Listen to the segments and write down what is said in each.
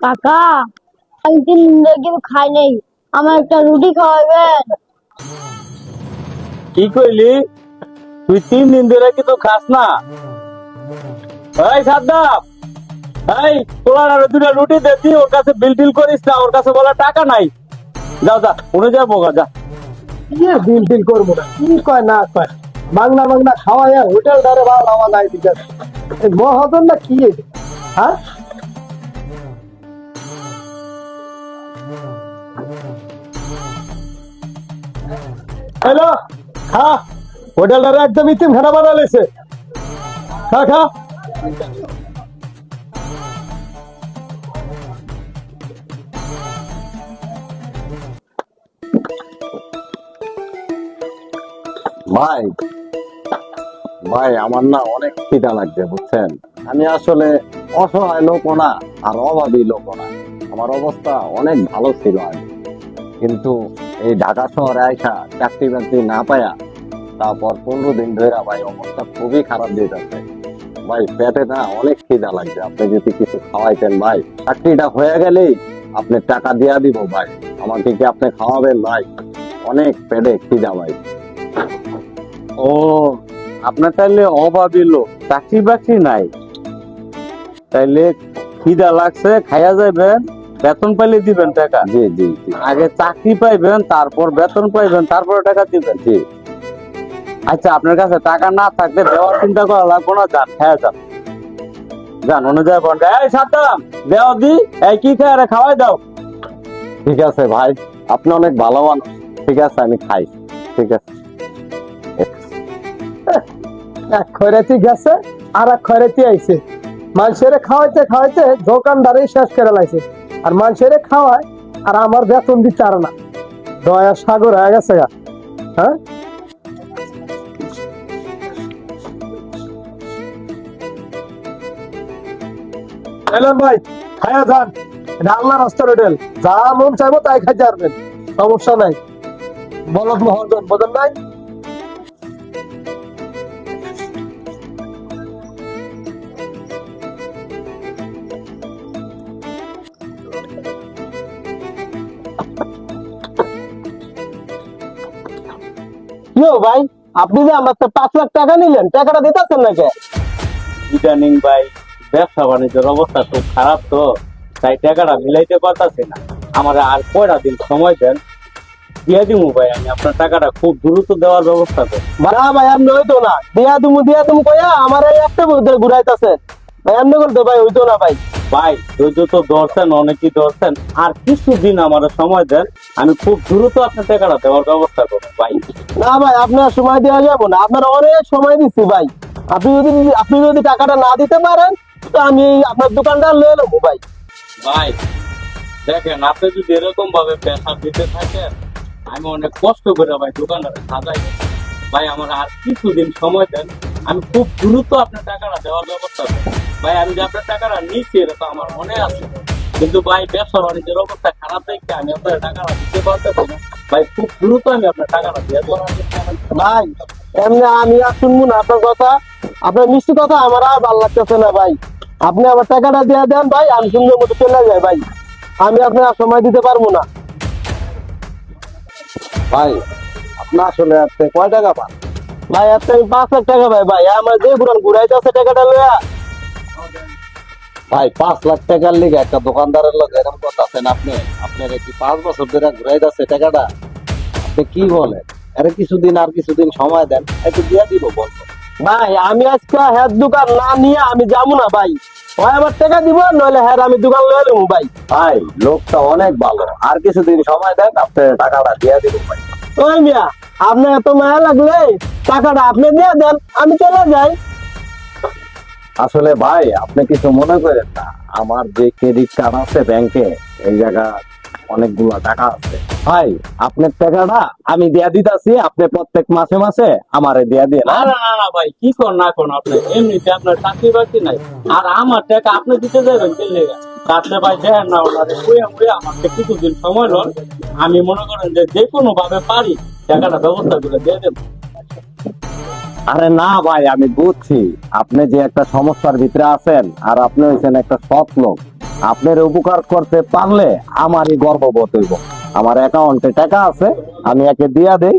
কাকা আমি তিন দিন কিছু খাই নাই। আমার একটা রুটি খাওয়াবেন কি কইলি? তুই তিন দিন ধরে কিছু খাস না? এই সাদ্দাম এই তোলার আরও দুটা রুটি দে তুই ওর কাছে বিল টিল করিস না ওর কাছে বলে টাকা নাই। যাও যা উনি যা বোকা যা। ইয়ে বিল টিল করব না? কি কয় না কয়? বাংলা বাংলা খাওয়াই হোটেল ধরে ভালো আমার নাই ঠিক আছে। মহাজন না কি? হ্যাঁ? হ্যালো, খা। একদম ইতিম খানা খা খা। ভাই ভাই, আমার না অনেক খিদা লাগছে, বুঝছেন? আমি আসলে অসহায় লোক না, আর অভাবী লোক না। আমার অবস্থা অনেক ভালো ছিল আগে। কিন্তু এই ঢাকা শহরে আইসা চাকরি বাকরি না পায়া তারপর পনেরো দিন ধরে ভাই অবস্থা খুবই খারাপ দিয়ে যাচ্ছে। ভাই, পেটে না অনেক খিদা লাগছে। আপনি যদি কিছু খাওয়াইতেন ভাই, চাকরিটা হয়ে গেলেই আপনি টাকা দিয়া দিব ভাই। আমাকে কি আপনি খাওয়াবেন ভাই? অনেক পেটে খিদা ভাই। ও, আপনার তাইলে অভাবী লোক। চাকরি বাকরি নাই। তাইলে খিদা লাগছে, খাইয়া যাবেন বেতন পাইলে দিবেন টাকা। জি জি আগে চাকরি পাইবেন তারপর বেতন পাইবেন তারপরে টাকা দিবেন। জি। আচ্ছা আপনার কাছে টাকা না থাকলে দেওয়ার চিন্তা করা লাগবে না যান হ্যাঁ যান। যান অনুযায়ী বন্ড এই সাদ্দাম দেওয়া দি এই কি খায় আরে খাওয়াই দাও। ঠিক আছে ভাই আপনি অনেক ভালো মানুষ। ঠিক আছে আমি খাই। ঠিক আছে। এক খয়রাতি গেছে আর এক খয়রাতি আইছে। মানুষের খাওয়াইতে খাওয়াইতে দোকানদারই শেষ করে লাইছে। আর মানুষের খাওয়ায়, আর আমার বেতন দিতে আর না। দয়া সাগর হয়ে গেছে গা। হ্যাঁ? এলেন ভাই, খায়া যান। এটা আল্লাহ রাস্তার হোটেল। যা মন চাইব তাই খাইতে পারবেন। সমস্যা নাই। বলদ মহাজন, বোঝেন নাই? কিও ভাই? আপনি যে আমার পাঁচ লাখ টাকা নিলেন টাকাটা দিতেছেন নাকি? ইদানিং ভাই ব্যবসা বাণিজ্যের অবস্থা খুব খারাপ তো তাই টাকাটা মিলাইতে পারতাছি না। আমার আর কয়টা দিন সময় দেন? দিয়ে দিমু ভাই আমি আপনার টাকাটা খুব দ্রুত দেওয়ার ব্যবস্থা করি না ভাই এমনি হইতো না। দিয়া তুমি দিয়া তুমি কইয়া আমার একটা ঘুরাইতেছে ভাই এমনি করতে ভাই হইতো না ভাই। ভাই ধৈর্য তো ধরছেন অনেকই ধরছেন। আর কিছুদিন আমার সময় দেন আমি খুব দ্রুত আপনার টাকাটা দেওয়ার ব্যবস্থা করব ভাই। না ভাই আপনার সময় দেওয়া যাব না। আপনার অনেক সময় দিচ্ছি ভাই। আপনি যদি আপনি যদি টাকাটা না দিতে পারেন তো আমি আপনার দোকানটা লয়ে নেব ভাই। ভাই দেখেন আপনি যদি এরকম ভাবে পেশা দিতে থাকেন আমি অনেক কষ্ট করে ভাই দোকানটা সাজাই ভাই আমার আর কিছুদিন সময় দেন আমি খুব দ্রুত আপনার টাকাটা দেওয়ার ব্যবস্থা করব। ভাই আমি যে আপনার টাকাটা নিচ্ছি এটা তো আমার মনে আছে। কিন্তু ভাই ব্যবসা বাণিজ্যের অবস্থা খারাপ দেখে আমি আপনার টাকাটা দিতে পারতেছি না। ভাই খুব দ্রুত আমি আপনার টাকাটা দিয়ে ভাই এমনি আমি আর শুনব না আপনার কথা। আপনার মিষ্টি কথা আমার আর ভালো লাগতেছে না ভাই। আপনি আমার টাকাটা দিয়ে দেন ভাই আমি সুন্দর মতো চলে যাই ভাই। আমি আপনার আর সময় দিতে পারব না। ভাই আপনার আসলে আপনি কয় টাকা পান? ভাই আজকে আমি পাঁচ লাখ টাকা ভাই ভাই। আমার যে পুরান ঘুরাইতে আছে টাকাটা লইয়া। ভাই পাঁচ লাখ টাকার লিগে একটা দোকানদারের লোক এরকম কথা আছেন আপনি? আপনার কি পাঁচ বছর ধরে ঘুরাই যাচ্ছে টাকাটা? আপনি কি বলেন? আরে কিছুদিন আর কিছুদিন সময় দেন একটু দিয়ে দিব বলব ভাই আমি আজকে হ্যাঁ দোকান না নিয়ে আমি যাব না ভাই। ভাই আমার টাকা দিব নইলে হ্যাঁ আমি দোকান লয়ে নেব ভাই। ভাই লোকটা অনেক ভালো। আর কিছুদিন সময় দেন আপনি টাকাটা দিয়ে দিব ভাই। ওই মিয়া আপনার এত মায়া লাগলে টাকাটা আপনি দিয়ে দেন আমি চলে যাই। আসলে ভাই, আপনি কিছু মনে করেন না। আমার যে ক্রেডিট কার্ড আছে ব্যাংকে এই জায়গা অনেকগুলো টাকা আছে। ভাই, আপনার টাকাটা আমি দিয়া দিতাছি, আপনি প্রত্যেক মাসে মাসে আমারে দিয়া দিয়ে না না না ভাই, কি কর না কোন আপনি? এমনিতে আপনার চাকরি বাকরি নাই। আর আমার টাকা আপনি দিতে যাবেন কে লেগা? তাতে ভাই দেখেন না, ওনারে কুয়ে মুয়ে আমাকে কিছুদিন সময় লন। আমি মনে করেন যে যে কোনো ভাবে পারি, টাকাটা ব্যবস্থা করে দিয়ে দেবো। আরে না ভাই, আমি বুঝছি। আপনি যে একটা সমস্যার ভিতরে আছেন, আর আপনি হয়েছেন একটা সৎ লোক। আপনার উপকার করতে পারলে আমারই গর্ববোধ হইব। আমার অ্যাকাউন্টে টাকা আছে, আমি একে দিয়া দেই।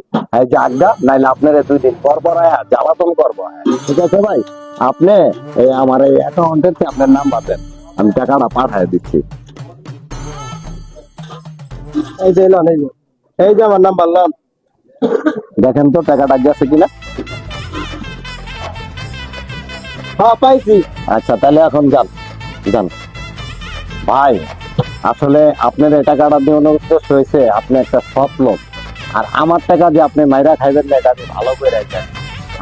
যে আজ্ঞা নাইলে আপনার দুই দিন পর পর জ্বালাতন করব। ঠিক আছে ভাই? আপনি এই আমার এই অ্যাকাউন্টের আপনার নাম্বার দেন। আমি টাকাটা পাঠিয়ে দিচ্ছি। এই যে লন এই যে। এই যে আমার নাম্বার লন দেখেন তো, টাকাটা গেছে কিনা? হ্যাঁ পাইছি। আচ্ছা তাহলে এখন যান যান। ভাই, আসলে আপনার হয়েছে, আপনি একটা লোক। আর আমার টাকা যে আপনি মাইরা খাইবেন না, এটা আমি ভালো করে রাখবেন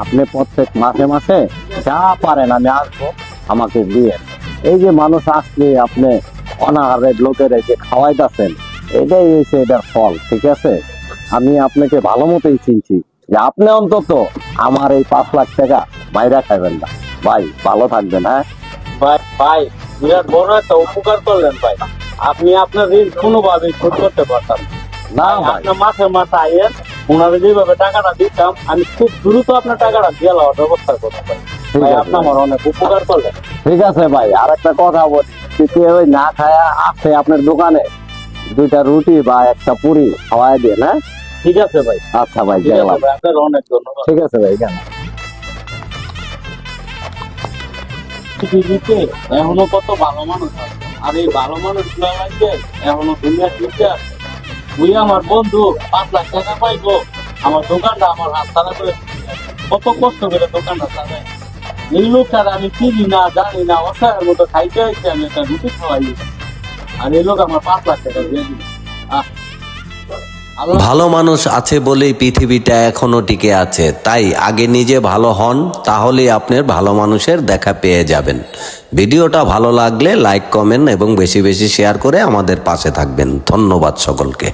আপনি প্রত্যেক মাসে মাসে যা পারেন, আমি আসব, আমাকে দিয়ে। এই যে মানুষ আসলে আপনি অনাহারের লোকের যে খাওয়াইতেছেন, এটাই হয়েছে এটার ফল, ঠিক আছে? আমি আপনাকে ভালো মতোই চিনছি যে আপনি অন্তত আমার এই পাঁচ লাখ টাকা মাইরা খাইবেন না। ভাই ভালো থাকবেন হ্যাঁ? ভাই ভাই বিরাট বড় একটা উপকার করলেন ভাই। আপনি আপনার ঋণ কোনোভাবেই শোধ করতে পারতাম না। আপনার মাসে মাসে আইয়েন ওনারা যেভাবে টাকাটা দিতাম আমি খুব দ্রুত আপনার টাকাটা দিয়ে লওয়ার ব্যবস্থা করতে পারি ভাই আছে আপনি আমার অনেক উপকার করলেন। ঠিক আছে ভাই আর একটা কথা বলি। যদি ওই না খায়া আসে আপনার দোকানে দুইটা রুটি বা একটা পুরি খাওয়াই দিয়ে না ঠিক আছে ভাই। আচ্ছা আছে ভাই আপনার অনেক ধন্যবাদ। ঠিক আছে ভাই কেন পৃথিবীতে এখনও কত ভালো মানুষ আর এই ভালো মানুষ লাগছে এখনও দুনিয়া আছে। তুই আমার বন্ধু, পাঁচ লাখ টাকা পাইবো। আমার দোকানটা আমার হাত তারা করে কত কষ্ট করে দোকানটা চালাই এই লোকটার আমি চিনি না, জানি না, অসহায়ের মতো খাইতে হয়েছে আমি একটা রুটি খাওয়াই আর এই লোক আমার পাঁচ লাখ টাকা দিয়ে দিল। আহ ভালো মানুষ আছে বলেই পৃথিবীটা এখনও টিকে আছে। তাই আগে নিজে ভালো হন, তাহলেই আপনার ভালো মানুষের দেখা পেয়ে যাবেন। ভিডিওটা ভালো লাগলে লাইক, কমেন্ট এবং বেশি বেশি শেয়ার করে আমাদের পাশে থাকবেন। ধন্যবাদ সকলকে।